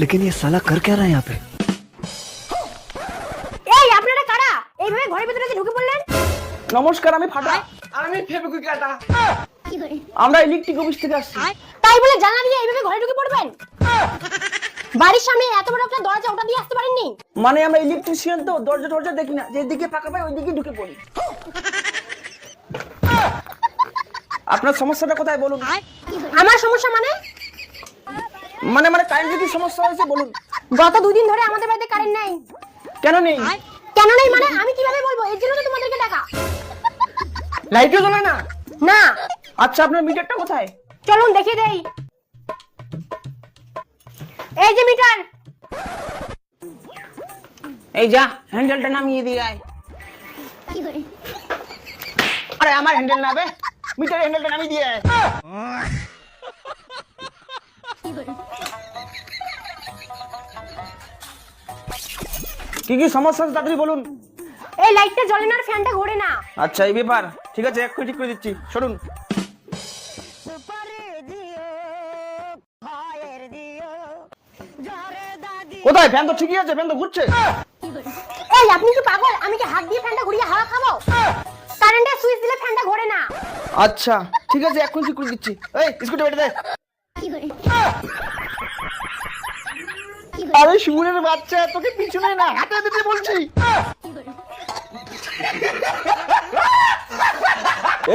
लेकिन ये साला कर क्या रहा है यहाँ पे এই আপনারা কারা এইভাবে ঘরের ভিতরে যে ঢুকে পড়লেন নমস্কার আমি ফাটা আমি ফেবিকুইক কাটা আমরা ইলেকট্রিক অফিস থেকে আসছি তাই বলে জানলা দিয়ে এইভাবে ঘরে ঢুকে পড়বেন বাড়ির সামনে এত বড় একটা দরজা ওটা দিয়ে আসতে পারেননি মানে আমরা ইলেকট্রিশিয়ান তো দরজা টরজা দেখি না যেদিকে ফাঁকা পাই ওইদিকে ঢুকে পড়ি আপনার সমস্যাটা কোথায় বলুন আমার সমস্যা মানে মানে মানে কারেন্ট যদি সমস্যা হয়েছে বলুন। গত দুই দিন ধরে আমাদের বাড়িতে কারেন্ট নাই। কেন নেই? কেন নেই মানে আমি কীভাবে বলব? এর জন্য তো তোমাদেরকে ডাকা? লাইটও জ্বলে না? না। আচ্ছা আপনার মিটারটা কোথায়? চলুন দেখিয়ে দেই। এই যে মিটার এই যা হ্যান্ডেলটা নামিয়ে দিয়ে আয়। আরে আমার হ্যান্ডেল না বে মিটার হ্যান্ডেলটা নামিয়ে দিয়ে আয়। কি কি সমস্যা আছে তাড়াতাড়ি বলুন। এই লাইটটা জ্বলে না আর ফ্যানটা ঘোরে না। আচ্ছা এই ব্যাপার। ঠিক আছে এক্ষুনি ঠিক করে দিচ্ছি। সরুন। কোথায়? ফ্যান তো ঠিকই আছে ফ্যান তো ঘুরছে। এই আপনি কি পাগল? আমি কি হাত দিয়ে ফ্যানটা ঘুরিয়ে হাওয়া খাব? কারেন্টের সুইচ দিলে ফ্যানটা ঘোরে না। আচ্ছা ঠিক আছে এখন ঠিক করে দিচ্ছি। এই স্কুটি বেটে দে। আরে শুয়োরের বাচ্চা তোকে পিছনে না হাতে দিতে বলছি।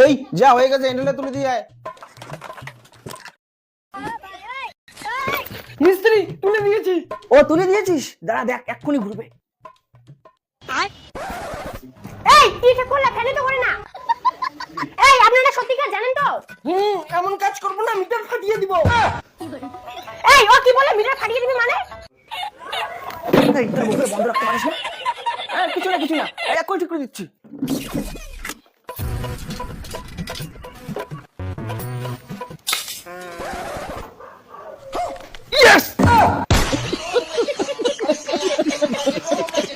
এই যা হয়ে গেছে হ্যান্ডেলটা তুলে দিয়ে আয়। মিস্ত্রি তুলে দিয়েছি। ও তুলে দিয়েছিস? দাঁড়া দেখ এক্ষুনি ঘুরবে। এই কি ঠিক করলে ফ্যানে তো ঘোরে না। এই আপনারা সত্যিকার জানেন তো? হুম এমন কাজ করব না মিটার ফাটিয়ে দিব। এই ও কি বলে? মিটার ফাটিয়ে দিবি মানে? এই, তোর মুখে বন্ধ রাখতে পারিস না? এই, কিছু না কিছু না। এই, এক্ষুনি ঠিক করে দিচ্ছি।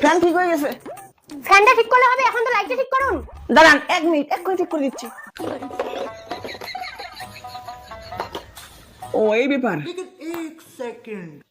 ফ্যান ঠিক হয়ে গেছে। ফ্যানটা ঠিক করলে হবে এখন তো লাইটটা ঠিক করুন। দাঁড়ান এক মিনিট এক্ষুনি ঠিক করে দিচ্ছি। वही भी पर लेकिन एक सेकंड